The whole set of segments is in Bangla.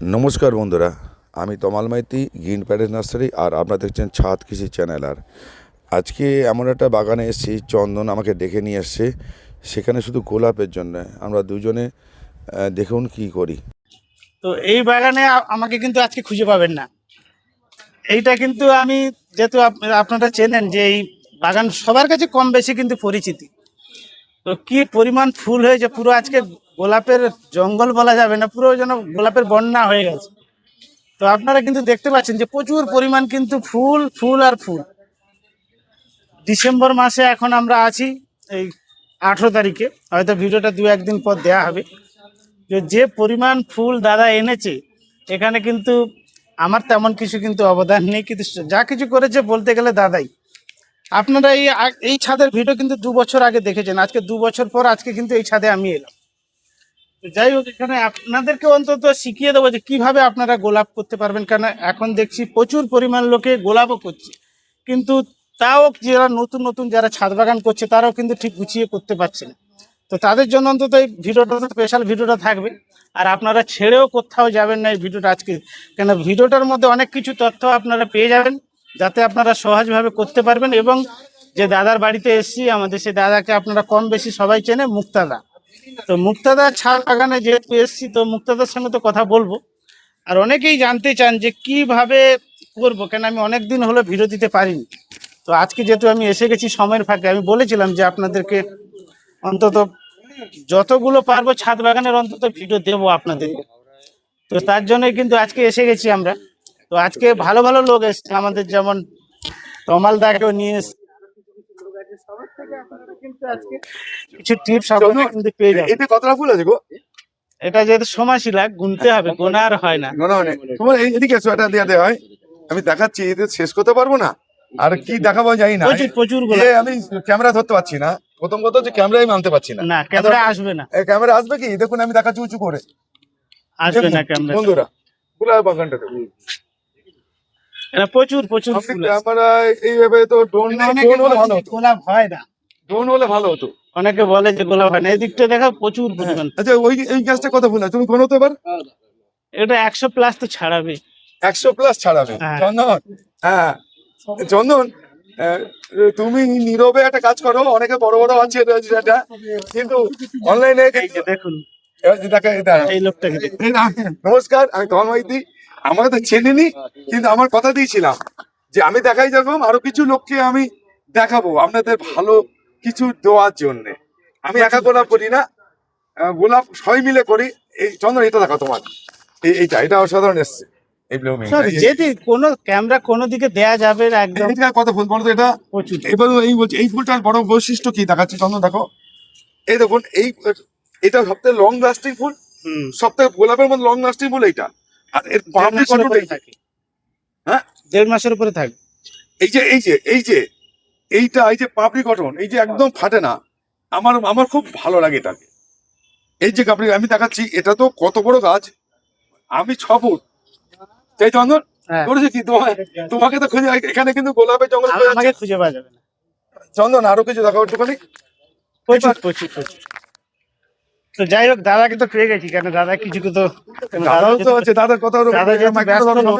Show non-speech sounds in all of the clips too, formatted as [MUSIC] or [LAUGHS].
নমস্কার বন্ধুরা, আমি Tamal Maiti, green Paris nursery আর আপনারা দেখছেন ছাদ কৃষি চ্যানেল আর। আজকে এমন একটা বাগানে এসেছি, চন্দন আমাকে ডেকে নিয়ে এসছে, সেখানে শুধু গোলাপের জন্য। আমরা দুজনে দেখুন কি করি। তো এই বাগানে আমাকে কিন্তু আজকে খুঁজে পাবেন না। এইটা কিন্তু আমি যেহেতু আপনারা চেনেন যে এই বাগান সবার কাছে কম বেশি কিন্তু পরিচিতি। তো কি পরিমাণ ফুল হয়েছে, পুরো আজকে গোলাপের জঙ্গল বলা যাবে না, পুরো যেন গোলাপের বন্যা হয়ে গেছে। তো আপনারা কিন্তু দেখতে পাচ্ছেন যে প্রচুর পরিমাণ কিন্তু ফুল ফুল আর ফুল। ডিসেম্বর মাসে এখন আমরা আছি এই আঠেরো তারিখে। হয়তো ভিডিওটা দু একদিন পর দেয়া হবে। যে পরিমাণ ফুল দাদা এনেছে, এখানে কিন্তু আমার তেমন কিছু কিন্তু অবদান নেই, কিন্তু যা কিছু করেছে বলতে গেলে দাদাই। আপনারা এই এই ছাদের ভিডিও কিন্তু দু বছর আগে দেখেছেন, আজকে দু বছর পর আজকে কিন্তু এই ছাদে আমি এলাম। যাই হোক, এখানে আপনাদেরকে অন্তত শিখিয়ে দেবো যে কীভাবে আপনারা গোলাপ করতে পারবেন। কেন এখন দেখছি প্রচুর পরিমাণ লোকে গোলাপও করছে। কিন্তু তাও যারা নতুন নতুন যারা ছাদ বাগান করছে, তারাও কিন্তু ঠিক গুছিয়ে করতে পারছে না। তো তাদের জন্য অন্তত এই ভিডিওটা স্পেশাল ভিডিওটা থাকবে। আর আপনারা ছেড়েও কোথাও যাবেন না এই ভিডিওটা আজকে। কেন ভিডিওটার মধ্যে অনেক কিছু তথ্য আপনারা পেয়ে যাবেন, যাতে আপনারা সহজভাবে করতে পারবেন। এবং যে দাদার বাড়িতে এসেছি, আমাদের সেই দাদাকে আপনারা কম বেশি সবাই চেনে, মুক্তাদা। তো মুক্তাদা ছাদ বাগানে যেহেতু এসেছি, তো মুক্তাদার সঙ্গে তো কথা বলব। আর অনেকেই জানতে চান যে কীভাবে করব, কেন আমি অনেক দিন হলো ভিডিও দিতে পারিনি। তো আজকে যেহেতু আমি এসে গেছি সময়ের ফাঁকে, আমি বলেছিলাম যে আপনাদেরকে অন্তত যতগুলো পারব ছাদ বাগানের অন্তত ভিডিও দেবো আপনাদের তো তার জন্যই কিন্তু আজকে এসে গেছি আমরা। তো আজকে ভালো ভালো লোক এসছে, আমাদের যেমন তমাল দাকেও নিয়ে এসছে কিছু টিপস আপনারা কিন্তু পেয়ে যাবেন এতে কতটা ফুল আছে গো? এটা যেহেতু সময়শীলা গুনতে হবে গোনা আর হয় না। না না। মানে তোমার এদিকে দেওয়া দেওয়া হয়। আমি দেখাচ্ছি এতে শেষ করতে পারব না? আর কি দেখাবো জানি না। প্রচুর প্রচুর আমি ক্যামেরা ধরতে পারছি না। প্রথম কথা হচ্ছে ক্যামেরাই আমি আনতে পারছি না। না ক্যামেরা আসবে না। এ, ক্যামেরা আসবে কি? দেখুন আমি দেখাচ্ছি উঁচু করে। আসবে না ক্যামেরা। বন্ধুরা বাগানটা প্রচুর প্রচুর ক্যামেরা এইভাবে তো ড্রোন ড্রোন হলে ভালো গোলাপ হয় না। ড্রোন হলে ভালো হতো। অনেকে বলে যে গোলাপ হয় না। এদিকটা দেখা প্রচুর পরিমাণ। আচ্ছা ওই এই গাছটা কত ফুল আছে তুমি কোনো তো এবার এটা একশো প্লাস তো ছাড়াবে। একশো প্লাস ছাড়াবে? হ্যাঁ। চন্দন? হ্যাঁ। চন্দন তুমি নীরবে একটা কাজ করো। অনেকে বড় বড় আছে এটা। কিন্তু অনলাইনে দেখুন। এই লোকটাকে দেখুন? নমস্কার আমি তখন মাইতি আমাকে তো চেনেনি কিন্তু আমার কথা দিয়েছিলাম যে আমি দেখাই যেরকম আরও কিছু লোককে আমি দেখাবো। আপনাদের ভালো কিছু দেওয়ার জন্য। আমি একা গোলাপ করি না গোলাপ সবাই মিলে করি। এই চন্দন এটা দেখো তোমার। এইটা এটা অসাধারণ এসছে। যেটি কোনো ক্যামেরা কোনো দিকে দেয়া যাবে একদম। কত ফুল বলো এটা? এবার এই বলছি এই ফুলটার বড় বৈশিষ্ট্য কি দেখাচ্ছি? চন্দন দেখো। এই দেখুন এই এটা সবথেকে লং লাস্টিং ফুল। হুম। সবথেকে গোলাপের মধ্যে লং লাস্টিং ফুল এইটা। আর এর পাপড়ি মাসের থাকে। হ্যাঁ? দেড় মাসের উপরে থাকে। এই যে এই যে এই যে এইটা এই যে পাপড়ি গঠন এই যে একদম ফাটে না আমার আমার খুব ভালো লাগে এটাকে। এই যে কাপড়ি আমি দেখাচ্ছি এটা তো কত বড় গাছ। আমি ছ ফুট। তাই চন্দন হ্যাঁ। করেছে কি? তোমার তোমাকে তো খুঁজে এখানে কিন্তু গোলাপের জঙ্গল খুঁজে আমাকে খুঁজে পাওয়া যাবে না। চন্দন আরও কিছু দেখাও একটুখানি। প্রচুর প্রচুর প্রচুর। তো যাই হোক দাদাকে তো পেয়ে গেছি কেন দাদা কিছু তো দাদাও তো আছে দাদার কথা দাদা যেহেতু ব্যস্ত লোক,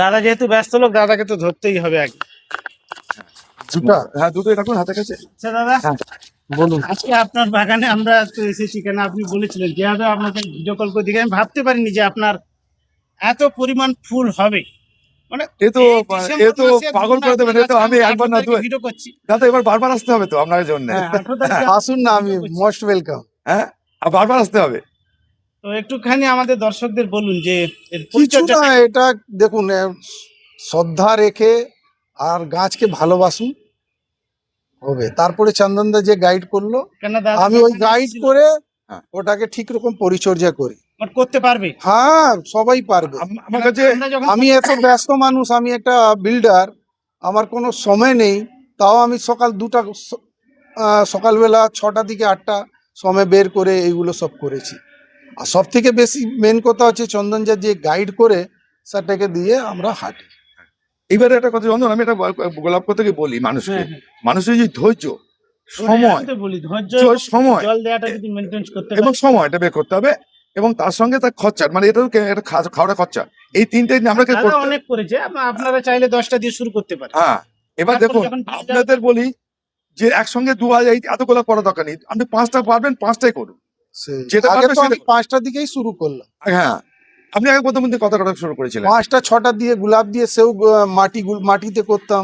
দাদা যেহেতু ব্যস্ত লোক দাদাকে তো ধরতেই হবে আগে। দুটো হ্যাঁ রাখুন কাছে। আচ্ছা দাদা। বলুন। আজকে আপনার বাগানে আমরা এসেছি কেন আপনি বলেছিলেন যেভাবে আপনাদের ভিডিও কল করে দেখে আমি ভাবতে পারিনি যে আপনার এত পরিমাণ ফুল হবে। মানে এ তো এ তো পাগল ধরুন করে দেবেন তো আমি একবার না ভিডিও করছি। দাদা এবার বারবার আসতে হবে তো আপনার জন্য? হ্যাঁ, আসুন না আমি মোস্ট ওয়েলকাম হ্যাঁ আর বারবার আসতে হবে। তো একটুখানি আমাদের দর্শকদের বলুন যে কিছু পরিচর্যা না এটা দেখুন শ্রদ্ধা রেখে আর গাছকে ভালোবাসুন হবে। তারপরে চন্দনদা যে গাইড করল আমি ওই গাইড করে হ্যাঁ। ওটাকে ঠিক রকম পরিচর্যা করি। মানে করতে পারবে? হ্যাঁ সবাই পারবে। আম- আমার কাছে আমরা যখন আমি এত ব্যস্ত মানুষ আমি একটা বিল্ডার আমার কোনো সময় নেই তাও আমি সকাল দুটা সকালবেলা ছটা থেকে আটটা সময় বের করে এইগুলো সব করেছি। আর সব থেকে বেশি মেন কথা হচ্ছে চন্দনজা যে গাইড করে সেটাকে দিয়ে আমরা হাঁটি। এবারে একটা কথা চন্দন আমি একটা গোলাপ কথাকে বলি মানুষকে। হ্যাঁ, হ্যাঁ। মানুষের যে ধৈর্য সময় জ- সময়। জল দেওয়াটা যদি মেনটেন করতে এবং সময়টা বের করতে হবে। এবং তার সঙ্গে তার খরচা মানে এটা এটা খা- খাওয়াটা খরচা। এই তিনটে আমরা অনেক করেছে আপনারা চাইলে দশটা দিয়ে শুরু করতে পারেন। হ্যাঁ এবার দেখুন আপনাদের বলি যে একসঙ্গে দু হাজার এই এতগুলো করা দরকার নেই। আপনি পাঁচটা পারবেন পাঁচটাই করুন। যেটা পাঁচটার দিকেই শুরু করলাম। হ্যাঁ আপনি আগে প্রথম দিন কথা কথা শুরু করেছিলেন। পাঁচটা ছটা দিয়ে গোলাপ দিয়ে সেও মাটি মাটিতে করতাম।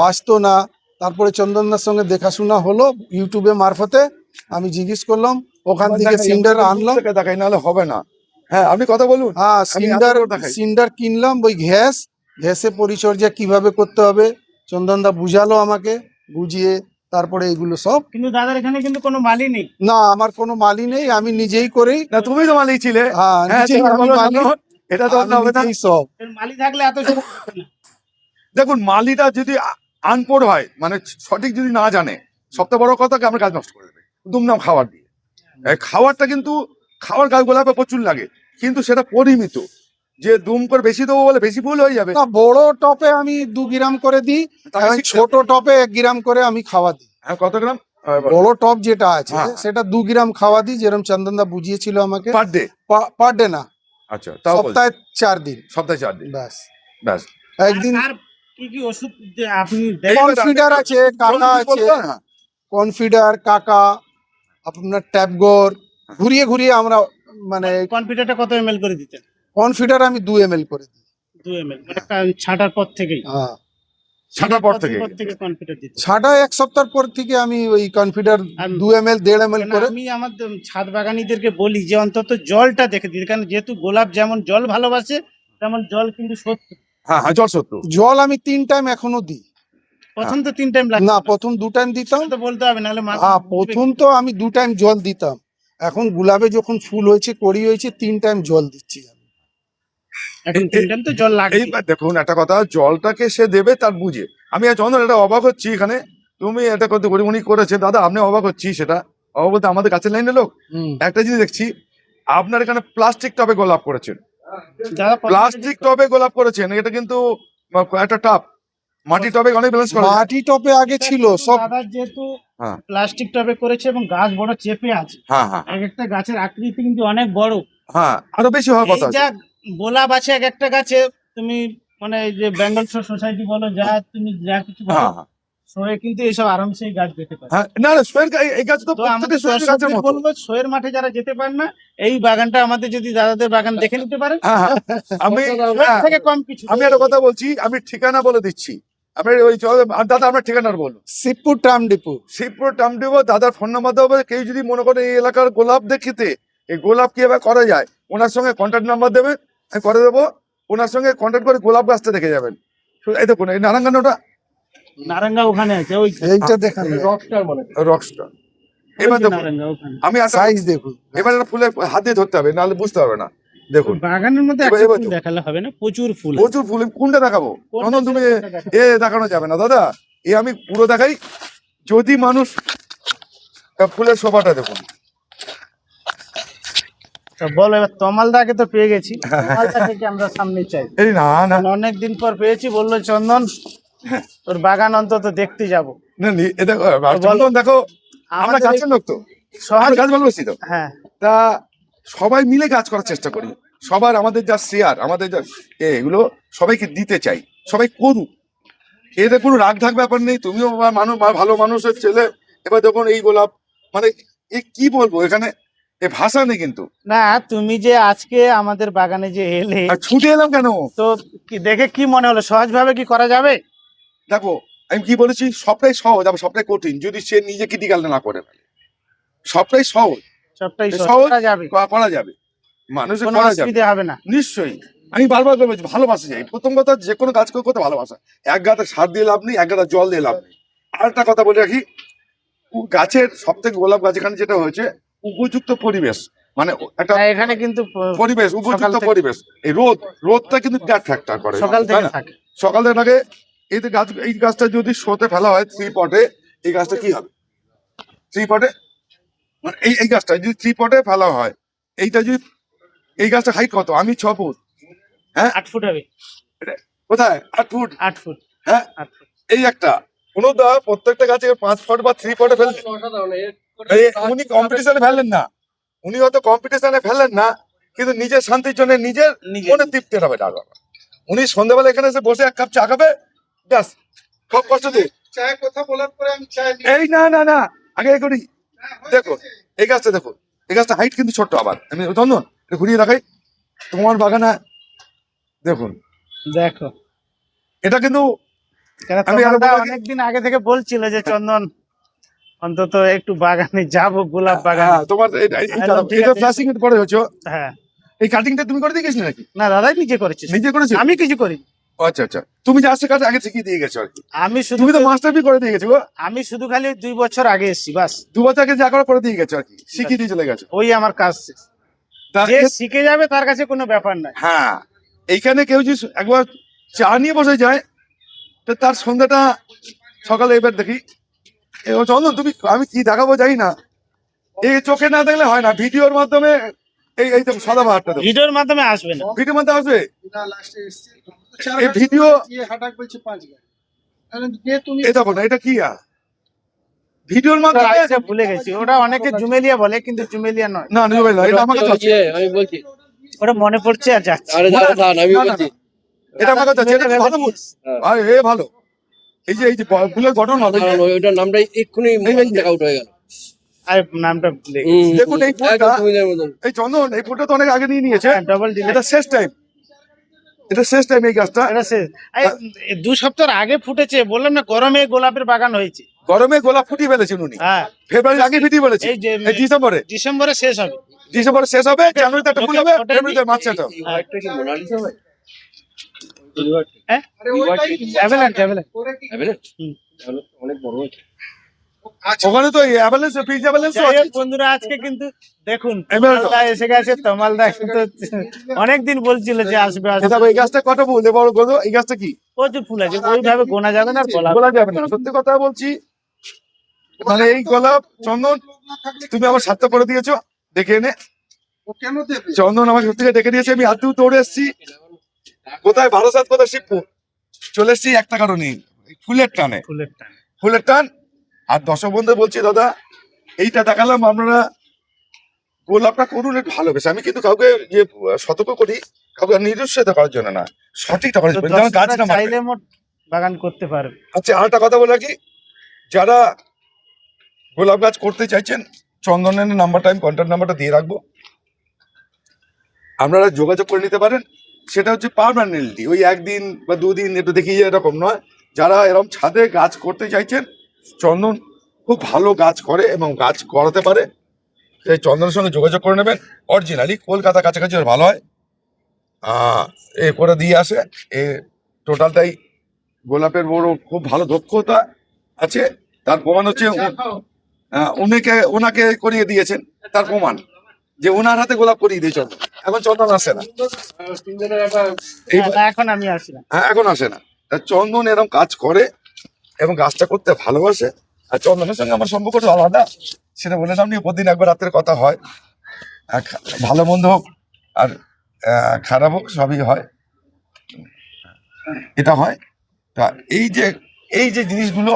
বাঁচতো না। তারপরে চন্দনদার সঙ্গে দেখাশোনা হলো ইউটিউবে মারফতে। আমি জিজ্ঞেস করলাম ওখান থেকে সিন্ডার আনলাম। দেখাই নাহলে হবে না। হ্যাঁ আপনি কথা বলুন। হ্যাঁ সিন্ডার সিন্ডার কিনলাম ওই ঘ্যাস। গ্যাসে পরিচর্যা কীভাবে করতে হবে? চন্দনদা বুঝালো আমাকে বুঝিয়ে তারপরে এগুলো সব। কিন্তু দাদার এখানে কিন্তু কোনো মালই নেই। না আমার কোনো মালি নেই আমি নিজেই করি না তুমি তো মালিক ছিলে। হ্যাঁ হ্যাঁ নিজেই আমি মালি এটা তো আমি হবে না সব। মালি থাকলে এত। দেখুন মালিটা যদি আনপড় হয় মানে সঠিক যদি না জানে সবচেয়ে বড় কথা কি আমরা কাজ নষ্ট করে দেবে। দুমনাম খাবার দিয়ে। এই খাবারটা কিন্তু খাওয়ার গাছ গোলাপে প্রচুর লাগে কিন্তু সেটা পরিমিত। যে দুম করে বেশি দেবো বলে বেশি ভুল হয়ে যাবে। না বড় টপে আমি দু গ্রাম করে দিই ছোট টপে এক গ্রাম করে আমি খাওয়া দিই। হ্যাঁ, কত গ্রাম? বড় টপ যেটা আছে হ্যাঁ। সেটা দু গ্রাম খাওয়া দিই যেরকম চন্দনদা বুঝিয়েছিল আমাকে। Per day? পার ডে না। আচ্ছা সপ্তাহে চার দিন। সপ্তাহে চার দিন। ব্যাস। ব্যাস। একদিন কি কি ওষুধ আপনি কনফিডার আছে কাকা আছে। কনফিডার কাকা আপনার ট্যাবগর ঘুরিয়ে ঘুরিয়ে আমরা মানে কনফিডারটা কত এমএল করে দিতেন? কনফিডার আমি দু এম এল করে দিই। দু মানে কা- পর থেকেই? হ্যাঁ। ছাটার পর থেকে ছাটা এক সপ্তাহ পর থেকে আমি ওই কনফিডার দু এম এল দেড় এম এল করে আমি আমার ছাদ বাগানিদেরকে বলি যে অন্তত জলটা দেখে দিতে কারণ যেহেতু গোলাপ যেমন জল ভালোবাসে তেমন জল কিন্তু সত্যি। হ্যাঁ হ্যাঁ জল সত্য। জল আমি তিন টাইম এখনও দিই। প্রথম তো তিন টাইম লাগে না প্রথম দু টাইম দিতাম। তো বলতে হবে নাহলে হ্যাঁ প্রথম তো আমি দু টাইম জল দিতাম। এখন গুলাবে যখন ফুল হয়েছে কড়ি হয়েছে তিন টাইম জল দিচ্ছি আমি। কি। এখন তিন টাইম তো জল লাগে এইবার দেখুন একটা কথা জলটাকে সে দেবে তার বুঝে। আমি চন্দন এটা অবাক হচ্ছি এখানে। তুমি এটা কত গরিমনি করেছে। দাদা আপনি অবাক হচ্ছি সেটা। অবাক বলতে আমাদের কাছের লাইনের লোক? একটা জিনিস দেখছি আপনার এখানে প্লাস্টিক টবে গোলাপ করেছেন। প্লাস্টিক টবে গোলাপ করেছেন এটা কিন্তু একটা টাপ মাটি টবে অনেক ব্যালেন্স করে মাটি টপে আগে ছিল সব দাদা যেহেতু হ্যাঁ। প্লাস্টিক টবে করেছে এবং গাছ বড় চেপে আছে। হ্যাঁ হ্যাঁ। এক একটা গাছের আকৃতি কিন্তু অনেক বড়। হ্যাঁ আরও বেশি হওয়ার কথা গোলাপ আছে এক একটা গাছে তুমি মানে যে বেঙ্গল সোসাইটি বলো যা তুমি যা কিছু বলো হ্যাঁ হ্যাঁ। সয়ে কিন্তু এইসব আরামসে গাছ যেতে পারে। হ্যাঁ না না সোয়ের এই গাছ তো বলব সোয়ের মাঠে যারা যেতে পারেন না এই বাগানটা আমাদের যদি দাদাদের বাগান দেখে নিতে হ্যাঁ আমি থেকে কম কিছু আমি একটা কথা বলছি আমি ঠিকানা বলে দিচ্ছি। আপনি ওই দাদা আপনার ঠিকানার বলুন। শিবপুর ট্রাম ডিপু। শিবপুর টামডিব দাদার ফোন নাম্বার দেবো কেউ যদি মনে করে এই এলাকার গোলাপ দেখিতে এই গোলাপ কীভাবে করা যায় ওনার সঙ্গে কন্ট্যাক্ট নাম্বার দেবেন আমি করে দেবো। ওনার সঙ্গে কন্ট্যাক্ট করে গোলাপ গাছটা দেখে যাবেন। এই দেখুন এই নারাঙ্গানোটা নারাঙ্গা ওখানে আছে ওই এইটা দেখান। রকস্টার বলে। রকস্টার এবার দেখুন আমি একটা সাইজ দেখুন। এবার একটা ফুলের হাত দিয়ে ধরতে হবে নাহলে বুঝতে হবে না। দেখুন। বাগানের মধ্যে। দেখালে হবে না প্রচুর ফুল প্রচুর ফুল কোনটা দেখাবো? তুমি এ দেখানো যাবে না দাদা। এ আমি পুরো দেখাই। যদি মানুষ ফুলের শোভাটা দেখুন। বলো এবার তমালদাকে তো পেয়ে গেছি। [LAUGHS] তমালদা থেকে আমরা সামনে চাই। এই না না। অনেক দিন পর পেয়েছি বলল চন্দন তোর বাগান অন্তত দেখতে যাব। না দেখো। চন্দন দেখো আমরা গাছের লোক তো। সহজ গাছ ভালোবাসি তো। হ্যাঁ। তা সবাই মিলে কাজ করার চেষ্টা করি। সবার আমাদের যা শেয়ার আমাদের যা এগুলো সবাইকে দিতে চাই। সবাই করুক। এতে কোনো রাগ ঢাক ব্যাপার নেই। তুমিও মানুষ ভালো মানুষের ছেলে। এবার দেখুন এই গোলাপ মানে এ কি বলব? এখানে এ ভাষা নেই কিন্তু। না তুমি যে আজকে আমাদের বাগানে যে এলে ছুটে এলাম কেন? তো কি দেখে কি মনে হলো? সহজভাবে কি করা যাবে? দেখো আমি কি বলেছি? সবটাই সহজ আবার সবটাই কঠিন যদি সে নিজে ক্রিটিক্যাল না করে ফেলে। সবটাই সহজ। সবটাই সহজ করা যাবে। করা- করা যাবে। মানুষের করা যাবে। হবে না। নিশ্চয়ই। আমি বারবার করে বলছি ভালোবাসা যাই প্রথম কথা যে কোনো কাজ করতে করতে ভালোবাসা। এক গাদা সার দিয়ে লাভ নেই এক গাদা জল দিয়ে লাভ নেই। আর একটা কথা বলে রাখি গাছের সব থেকে গোলাপ গাছ এখানে যেটা হয়েছে উপযুক্ত পরিবেশ। মানে একটা হ্যাঁ, এখানে কিন্তু পরিবেশ উপযুক্ত পরিবেশ। এই রোদ রোদটা কিন্তু ফ্যাক্টর করে। সকাল থেকে থাকে। সকাল থেকে থাকে এই যে গাছ এই গাছটা যদি শোতে ফেলা হয় থ্রি পটে এই গাছটা কি হবে? থ্রি পটে মানে এই এই গাছটা যদি থ্রি পটে ফেলা হয় এইটা যদি এই গাছটা হাইট কত? আমি ছ ফুট। হ্যাঁ? আট ফুট হবে। কোথায়? আট ফুট। আট ফুট। হ্যাঁ? এই একটা। কোনো দা প্রত্যেকটা গাছে পাঁচ ফুট বা থ্রি ফুটে এই উনি কম্পিটিশনে ফেললেন না। উনি হয়তো কম্পিটিশনে ফেললেন না কিন্তু নিজের শান্তির জন্য নিজের মনে তৃপ্তি হবে টাকা উনি সন্ধ্যাবেলা এখানে এসে বসে এক কাপ চা খাবে ব্যাস সব কষ্ট দিয়ে। কথা বলার পরে আমি এই না না না আগে করি। দেখুন এই গাছটা দেখুন এই গাছটা হাইট কিন্তু ছোট্ট আবার। আমি চন্দন ঘুরিয়ে দেখাই। তোমার বাগানে দেখুন। দেখো। এটা কিন্তু কেন আমি অনেকদিন আগে থেকে বলছিল যে চন্দন অন্তত একটু বাগানে যাব গোলাপ বাগানে। হ্যাঁ, তোমার ঠিক এটা। ফ্লাশিং করে হচ্ছে হ্যাঁ। এই কাটিংটা তুমি করে দিয়ে নাকি? না দাদাই নিজে করেছিস নিজে করেছ? আমি কিছু করি আচ্ছা আচ্ছা। তুমি যে কাজ আগে শিখিয়ে দিয়ে গেছো আর কি। আমি শুধু তুমি তো মাস্টার বি করে দিয়ে গেছো। আমি শুধু খালি দুই বছর আগে এসেছি বাস। দু বছর আগে যা করে করে দিয়ে গেছো আর কি। শিখিয়ে দিয়ে চলে গেছো। ওই আমার কাজ যে শিখে যাবে তার কাছে কোনো ব্যাপার নাই। হ্যাঁ এইখানে কেউ যদি একবার চা নিয়ে বসে যায় তো তার সন্ধ্যাটা সকালে এবার দেখি চন্দন তুমি আমি কি দেখাবো জানি না। এই চোখে না দেখলে হয় না ভিডিওর মাধ্যমে এই এই তো সাদা বাহারটা ভিডিওর মাধ্যমে আসবে না। ভিডিওর মাধ্যমে আসবে? না লাস্টে এসছি। এই ভিডিও হাটাক বলছে পাঁচ গাছ তাহলে কে তুমি এই দেখো না এটা কি আর? ভিডিওর মাধ্যমে ভুলে গেছি। ওটা অনেকে জুমেলিয়া বলে কিন্তু জুমেলিয়া নয়। না নিবে এটা আমার কাছে আছে। আমি বলছি। ওটা মনে পড়ছে আর যাচ্ছে। আরে দাঁড়া দাঁড়ান আমি না, না, বলছি। এটা আমার কাছে আছে, এটা ভালো ফুল। আর এ ভালো। এই যে এই যে ফুলের গঠন ভালো ওইটার নামটা এক্ষুনি আউট হয়ে গেল। আর নামটা দেখুন এই। এই চন্দন এই ফুলটা তো অনেক আগে নিয়ে নিয়েছে। ডবল এটা শেষ টাইম এটা শেষ টাইম এই গাছটা এটা শেষ। দু সপ্তাহ আগে ফুটেছে বললাম না গরমে গোলাপের বাগান হয়েছে। গরমে গোলাপ ফুটিয়ে ফেলেছেন উনি। হ্যাঁ। ফেব্রুয়ারির আগে ফুটিয়ে ফেলেছে এই যে ডিসেম্বরে। ডিসেম্বরে শেষ হবে। ডিসেম্বরে শেষ হবে জানুয়ারিতে একটা ফুল হবে ফেব্রুয়ারিতে কি মোনালিসা হয়? ওখানে তো বন্ধুরা আজকে কিন্তু দেখুন এসে গেছে তমালদা কিন্তু অনেকদিন বলছিল যে আসবে আসবে। এই গাছটা কত ফুল? বড় গো এই গাছটা কি? প্রচুর ফুল আছে ওইভাবে গোনা যাবে না আর গোলাপ। যাবে না সত্যি কথা বলছি। মানে এই গোলাপ চন্দন তুমি আমার সাতটা করে দিয়েছ দেখে এনে। ও কেন দেবে? চন্দন আমার সত্যি করে ডেকে দিয়েছে আমি হাত দিয়ে দৌড়ে এসেছি। কোথায়? ভালো সাত কোথায়? শিবপুর। চলে এসেছি একটা কারণেই এই ফুলের টানে। ফুলের টান। ফুলের টান? আর দর্শক বন্ধু বলছি দাদা এইটা দেখালাম আপনারা গোলাপটা করুন একটু ভালোবেসে। আমি কিন্তু কাউকে যে সতর্ক করি কাউকে নিরুৎসাহিত করার জন্য না। সঠিকটা করার জন্য গাছটা চাইলে মোট বাগান করতে পারবে। আচ্ছা আর একটা কথা বলে রাখি। যারা গোলাপ গাছ করতে চাইছেন চন্দনের নাম্বারটা আমি কন্ট্যাক্ট নাম্বারটা দিয়ে রাখব। আপনারা যোগাযোগ করে নিতে পারেন। সেটা হচ্ছে পারমানেন্টলি ওই একদিন বা দুদিন একটু দেখিয়ে এরকম নয়। যারা এরকম ছাদে গাছ করতে চাইছেন চন্দন খুব ভালো গাছ করে এবং গাছ করাতে পারে সেই চন্দনের সঙ্গে যোগাযোগ করে নেবেন। অরিজিনালি কলকাতা কাছাকাছি ওর ভালো হয়। এ করে দিয়ে আসে। এ টোটালটাই গোলাপের বড় খুব ভালো দক্ষতা আছে। তার প্রমাণ হচ্ছে আহ, উনিকে ওনাকে করিয়ে দিয়েছেন। তার প্রমাণ। যে ওনার হাতে গোলাপ করিয়ে দিয়েছেন এখন চন্দন আসে না। এখন আমি আসি না। হ্যাঁ এখন আসে না। চন্দন এরকম কাজ করে এবং কাজটা করতে ভালোবাসে। আর চন্দনের সঙ্গে আমার সম্পর্কটা আলাদা। সেটা বলেছিলাম নিয়ে প্রতিদিন একবার রাত্রে কথা হয়। ভালো মন্দ হোক আর খারাপ হোক সবই হয়। এটা হয়। তা এই যে এই যে জিনিসগুলো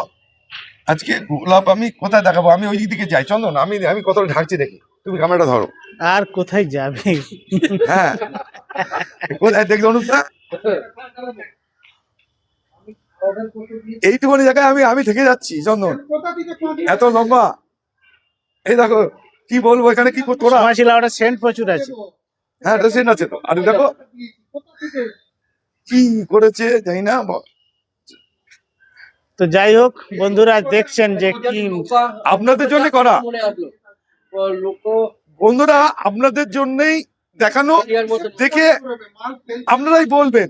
আজকে গোলাপ আমি কোথায় দেখাবো? আমি ওই দিকে যাই। চন্দন আমি আমি কতটা ঢাকছি দেখি। তুমি ক্যামেরাটা ধরো। আর কোথায় যাবে? হ্যাঁ। কোথায় দেখলে অনুপটা এইটুকুনি জায়গায় আমি আমি থেকে যাচ্ছি চন্দন। এত লম্বা। এই দেখো কি বলব এখানে কি ওরা সুভাষিলা ওটা সেন্ট প্রচুর আছে। হ্যাঁ ড্রেসিং আছে তো। আর দেখো কি করেছে জানি না তো যাই হোক বন্ধুরা দেখছেন যে কি আপনাদের জন্য করা। লোক বন্ধুরা আপনাদের জন্যই দেখানো দেখে আপনারাই বলবেন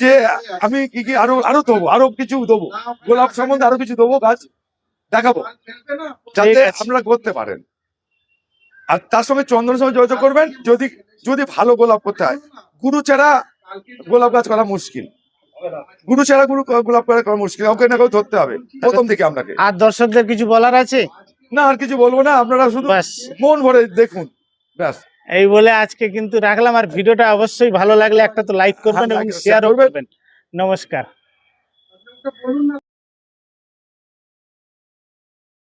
যে আমি কি কি আরও আরও দেবো আরও কিছু দেবো। গোলাপ সম্বন্ধে আরও কিছু দেবো গাছ দেখাবো যাতে আপনারা করতে পারেন। আর তার সঙ্গে চন্দনের সঙ্গে যোগাযোগ করবেন যদি যদি ভালো গোলাপ করতে হয়। গুরু ছাড়া গোলাপ গাছ করা মুশকিল। গুরু ছাড়া গুরু গোলাপ গাছ করা মুশকিল। ওকে না কেউ ধরতে হবে প্রথম থেকে আপনাকে। আর দর্শকদের কিছু বলার আছে? না আর কিছু বলব না আপনারা শুধু মন ভরে দেখুন। ব্যাস। এই বলে আজকে কিন্তু রাখলাম আর ভিডিওটা অবশ্যই ভালো লাগলে একটা তো লাইক করবেন হ্যাঁ, এবং শেয়ার করবেন। নমস্কার।